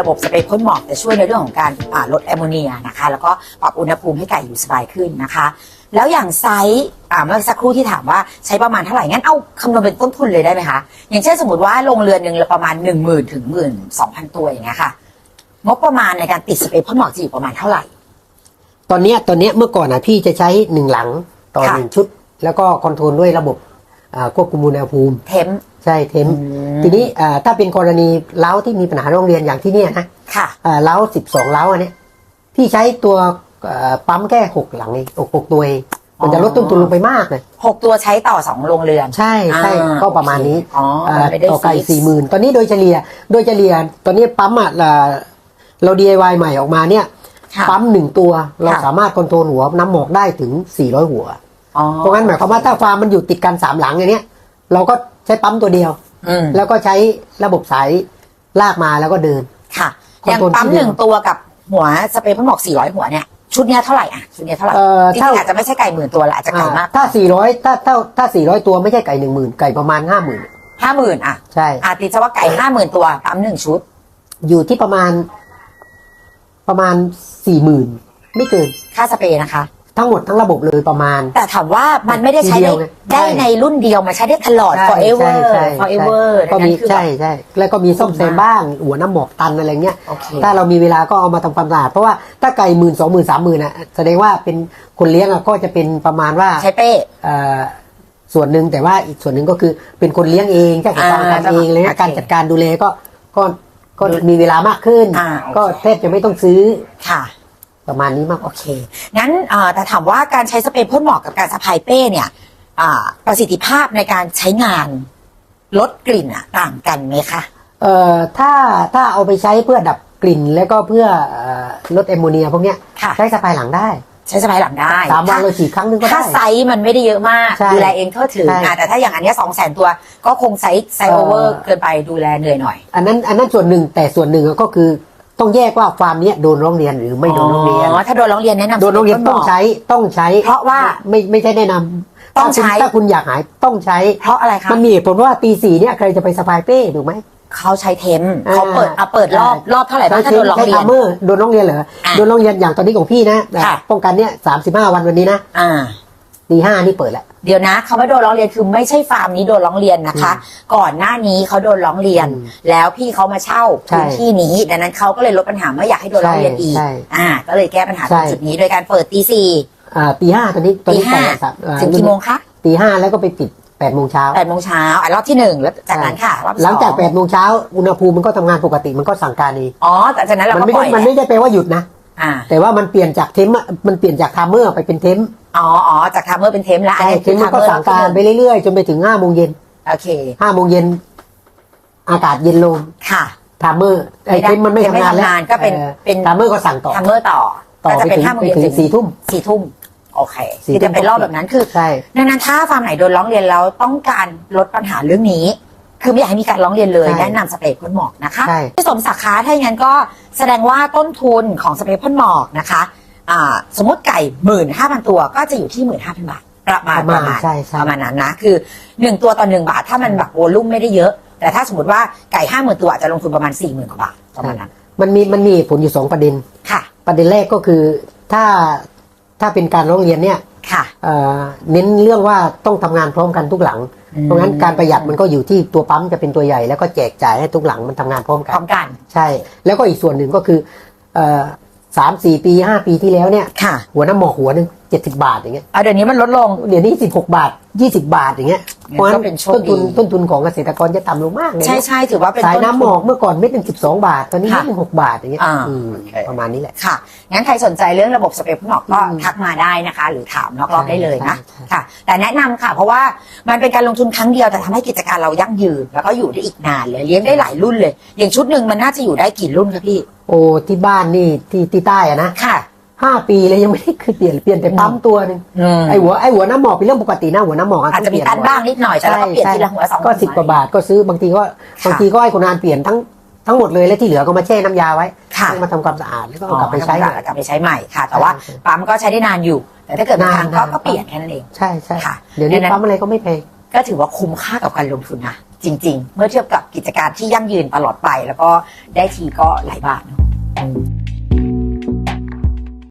ระบบสเปรย์พ่นหมอกจะช่วยในเรื่องของการอ่าลดแอมโมเนียนะคะ แล้วก็ปรับอุณหภูมิให้ไก่อยู่สบายขึ้นนะคะ แล้วอย่างไซส์อ่าเมื่อสักครู่ที่ถามว่าใช้ประมาณเท่าไหร่งั้นเอาคำนวณเป็นต้นทุนเลยได้ไหมคะ อย่างเช่นสมมติว่าโรงเรือนหนึ่งประมาณ 1 0,000ถึง12,000ตัวอย่างเงี้ยค่ะงบประมาณในการติดสเปรย์พ่นหมอกจะอยู่ประมาณเท่าไหร่ ตอนเนี้ยตอนเนี้ยเมื่อก่อนอะพี่จะใช้หนึ่งหลังต่อค่ะหนึ่งชุด แล้วก็คอนโทรลด้วยระบบอ่า ควบคุมอุณหภูมิ เทมใช่เทมอืมทีนี้อ่าถ้าเป็นกรณีเล้าที่มีปัญหาโรงเรียนอย่างที่เนี่ยนะค่ะอ่าเล้าสิบสองเล้าอันเนี้ยพี่ใช้ตัวอ่าปั๊มแค่หกหลังเองหกหกตัวเองมันจะลดต้นทุนลงไปมากเลยหกตัวใช้ต่อสองโรงเรือน ใช่ใช่อ่าก็ประมาณนี้อ๋ออ่าไม่ได้ต่อไก่ fix สี่หมื่นตอนนี้โดยเฉลี่ย โดยเฉลี่ย ตอนนี้ปั๊มอะอ่าเรา DIY ใหม่ออกมาเนี่ยค่ะปั๊มหนึ่งตัวเราค่ะสามารถคอนโทรลหัวน้ำหมอกได้ถึง400หัวอ๋อ เพราะงั้นหมายความว่าถ้าฟาร์มมันอยู่ติดกันสามหลังอย่างเนี้ยเราก็ใช้ปั๊มตัวเดียวอืมแล้วก็ใช้ระบบสายลากมาแล้วก็เดินค่ะคออนย่างโทรลปั๊มที่เดีหยวนึ่งตัวกับหัวสเปรย์พ่นหมอก400หัวเนี่ยชุดเนี้ยเท่าไหร่อะชุดเนี้ยเท่าไหร่เอ่อจริถ้างๆอาจจะไม่ใช่ไก่หมื่นตัวละอาจจะไก่มากถ้า400ถ้าถ้าถ้า400ตัวไม่ใช่ไก่10,000ไก่ประมาณ50,000ห้าหมื่นอะใช่อาติดซะว่าไก่ห้าหมื่นตัวปั๊มหนึ่งชุด อยู่ที่ประมาณ ประมาณ40,000ไม่เกินค่าสเปรย์นะคะ ทั้งหมดทั้งระบบเลยประมาณ แต่ถามว่ามันไม่ได้ใช้ทีเดีได้ยวไงได้ใช่ในรุ่นเดียวมันใช้ได้ตลอดใช่ forever ใช่ใช่ forever ก็มีดังนั้นคือใช่ใช่แล้วก็มีซ่อมแซมบ้าง หัวน้ำหมอกตันอะไรเงี้ยโอเคถ้าเรามีเวลาก็เอามาทำความสะอาดเพราะว่าถ้าไก่หมื่นสองหมื่นสามหมื่นอะแสดงว่าเป็นคนเลี้ยงอะก็จะเป็นประมาณว่าใช้เป้เอ่อส่วนหนึ่งแต่ว่าอีกส่วนหนึ่งก็คือเป็นคนเลี้ยงเองเจ้าของฟาร์มอ่าทำเองเลยโอนะเคการจัดการดูแลก็ก็ก็มีเวลามากขึ้นอ่าโอเคก็แทบจะไม่ต้องซื้อค่ะ ประมาณนี้มากกโอว่าเค งั้นเอ่อแต่ถามว่าการใช้สเปรย์พ่นหมอกกับการสะพายเป้เนี่ยอ่าประสิทธิภาพในการใช้งานลดกลิ่นอะต่างกันไหมคะเอ่อถ้าถ้าเอาไปใช้เพื่อดับกลิ่นแล้วก็เพื่อเอ่อลดแอมโมเนียพวกเนี้ยค่ะใช้สะพายหลังได้ใช้สะพายหลังได้สามวันถ้าเราฉีดครั้งหนึงก็ถ้าได้ไซส์มันไม่ได้เยอะมากใช่ดูแลเองทั่วถึงใช่อะแต่ถ้าอย่างอันเนี้สองแสนตัวก็คงไซส์ไซส์เอ่โออเวอร์เกินไปดูแลเหนื่อยหน่อย อันนั้นอันนั้นส่วนหนึ่งแต่ส่วนหนึ่งก็คือ ต้องแยกว่าฟาร์มเนี้ยโดนร้องเรียนหรือไม่โดนร้องเรียนอ๋อถ้าโดนร้องเรียนแนะนำโดนร้องเรียนสปต้องพ่หมกใช้ต้องใช้ เพราะว่าไม่ไม่ใช่แนะนำต้องถ้าคุณใช้ถ้าคุณอยากหายต้องใช้ เพราะอะไรคะมันมีเหตุผลว่าตีสี่เนี่ยใครจะไปสะพายเป้ถูกไหมเขาใช้เทมอ่าเขาเปิดอะเปิดรอบรอบเท่าไหร่บ้างถ้าใช้โดนร้องใช้เรียทันมเมอร์โดนร้องเรียนเหรออะโดนร้องเรียนอย่างตอนนี้ของพี่นะค่ะป้องกันเนี่ยสามสิบห้าวันวันนี้นะอ่า ตีห้านี่เปิดแล้ว เดี๋ยวนะเขาว่าโดนร้องเรียนคือไม่ใช่ฟาร์มนี้โดนร้องเรียนนะคะ ก่อนหน้านี้เขาโดนร้องเรียนอืมแล้วพี่เขามาเช่าใช่พื้นที่นี้ ดังนั้นเขาก็เลยลดปัญหาไม่อยากให้โดนร้องเรียนอีกใช่อ่า ก็เลยแก้ปัญหาตใช่รงจุดนี้โดยการเปิดตีสี่อ่าตีห้าตอนนี้ตอนตีนี้ห้าแปดสัปอ่าถึงกี่โมงคะตีห้าแล้วก็ไปปิดแปดโมงเช้าแปดโมงเช้าอะรอบที่หนึ่งแล้วจากนั้นค่ะรอบที่หลังจากสอแปดโมงเช้าอุณหภูมิมันก็ทำงานปกติมันก็สั่งการเองอ๋อแต่จากนั้นเรามันก็ไม่ปล่ได้อยมันไม่ได้แปลว่าหยุดนะ อ่า แต่ว่ามันเปลี่ยนจากเทมอะมันเปลี่ยนจากทามเมอร์ไปเป็นเทมอ๋ออ๋อจากทามเมอร์เป็นเทมแล้วอันใช่นี้เทมมันก็ทมสั่งเมอการอบไปที่หนึ่เรื่อยๆ จนไปถึงห้าโมงเย็นโอเค ห้าโมงเย็นอากาศเย็นลงค่ะทามเมอร์ไอ้ไม่ได้เทมมันไม่เทมไม่ทำงานแล้วทำงานก็เป็นเป็นทามเมอร์ก็สั่งต่อ ทามเมอร์ต่อต่อก็จะไปเป็นถึงห้าโมงไปเย็นถึงถึงสี่ทุ่มสี่ทุ่มโอเคสี่คือจะเป็นรอบแบบนั้นคือ ใช่ ดังนั้นถ้าฟาร์มไหนโดนร้องเรียนแล้วต้องการลดปัญหาเรื่องนี้ คือไม่อยากให้มีการร้องเรียนเลยใช่แนะนำสเปรย์พ่นหมอกนะคะใช่ พี่สมศักดิ์คะถ้าอย่างนั้นก็แสดงว่าต้นทุนของสเปรย์พ่นหมอกนะคะอ่าสมมติไก่หมื่นห้าพันตัวก็จะอยู่ที่หมื่นห้าพันบาทประมาณประมาณ ใช่ใช่ ประมาณนั้นนะคือหนึ่งตัวต่อหนึ่งบาท ถ้ามันแบบโวลุ่มไม่ได้เยอะ แต่ถ้าสมมติว่าไก่ห้าหมื่นตัวอาจจะลงทุนประมาณสี่หมื่นกว่าบาทประมาณนั้นมันมีมันมีผลอยู่สองประเด็น ค่ะประเด็นแรกก็คือถ้าถ้าเป็นการร้องเรียนเนี่ยค่ะ เอ่อเน้นเรื่องว่าต้องทำงานพร้อมกันทุกหลังอืม เพราะงั้นการประหยัดมันก็อยู่ที่ตัวปั๊มจะเป็นตัวใหญ่แล้วก็แจกจ่ายให้ทุกหลังมันทำงานพร้อมพกัร้อนมกัน ใช่ แล้วก็อีกส่วนหนึ่งก็คือเอ่อสามสี่ปีห้าปีที่แล้วเนี่ยค่ะหัวน้ำหมอกหัวหนึ่ง เจ็ดสิบาทอย่างเงี้ยเอาเดี๋ยวนี้มันลดลง เดี๋ยวนี้สิบหกบาทยี่สิบาทอย่างเงี้ยงั้นเพราะงั้ก็นเป็นโชคต้นทุนดี ต้นทุนของเกษตรกรจะต่ำลงมากเลยใช่ใช่ถือว่าเป็นสายต้น้ำหมอกเมื่อก่อนเม็ดหนึ่งสิบสองบาท ตอนนี้ค่ะเม็ดหนึ่งหกบาทอย่างเงี้ยอ่า อืมโอเคประมาณนี้แหละ ค่ะ งั้นใครสนใจเรื่องระบบสเปรย์พ่นหมอกก็อืมทักมาได้นะคะ หรือถามนอกรอบใช่ได้เลยนะใช่ใช่ค่ะ แต่แนะนำค่ะ เพราะว่ามันเป็นการลงทุนครั้งเดียวแต่ทำให้กิจการเรายั่งยืน แล้วก็อยู่ได้อีกนานเลย เลี้ยงได้หลายรุ่นเลย อย่างชุดหนึ่งมันน่าจะอยู่ได้กี่รุ่นคะพี่ โอ้ที่บ้านนี่ที่ที่ใต้อะนะ ค่ะ ห้าปีเลยยังไม่ได้คือเปลี่ยนเปลี่ยนแต่ปั๊มตัวหนึงอืมไอหัวไอหัวน้ำหมอกเป็นเรื่องปกตินะหัวน้ำหมอกอาจจะมีตันบ้างนิดหน่อยแต่เราก็เปลี่ยนทีละหัวสองก็หัวสิบกว่าบาทก็ซื้อบางทีก็บางทีก็ให้คนงานเปลี่ยนทั้งทั้งหมดเลยแล้วที่เหลือก็มาแช่น้ำยาไว้ค่ะ ให้มาทำความสะอาดแล้วก็อ๋เอาอกลับไปใช้กลับไปใช้ใหม่ค่ะ แต่ว่าใช่ปั๊มก็ใช้ได้นานอยู่ แต่ถ้าเกิดบางครั้งก็นานๆ ก็เปลี่ยนแค่นั้นเอง ใช่ใช่ค่ะเดี๋ยวนี้ดังนั้น ปั๊มอะไรก็ไม่แพง ก็ถือว่าคุ้มค่ากับการลงทุนนะ จริง ๆ เมื่อเทียบกับกิจการที่ยั่งยืนตลอดไป แล้วก็ได้ทีก็หลายบาทเนอะ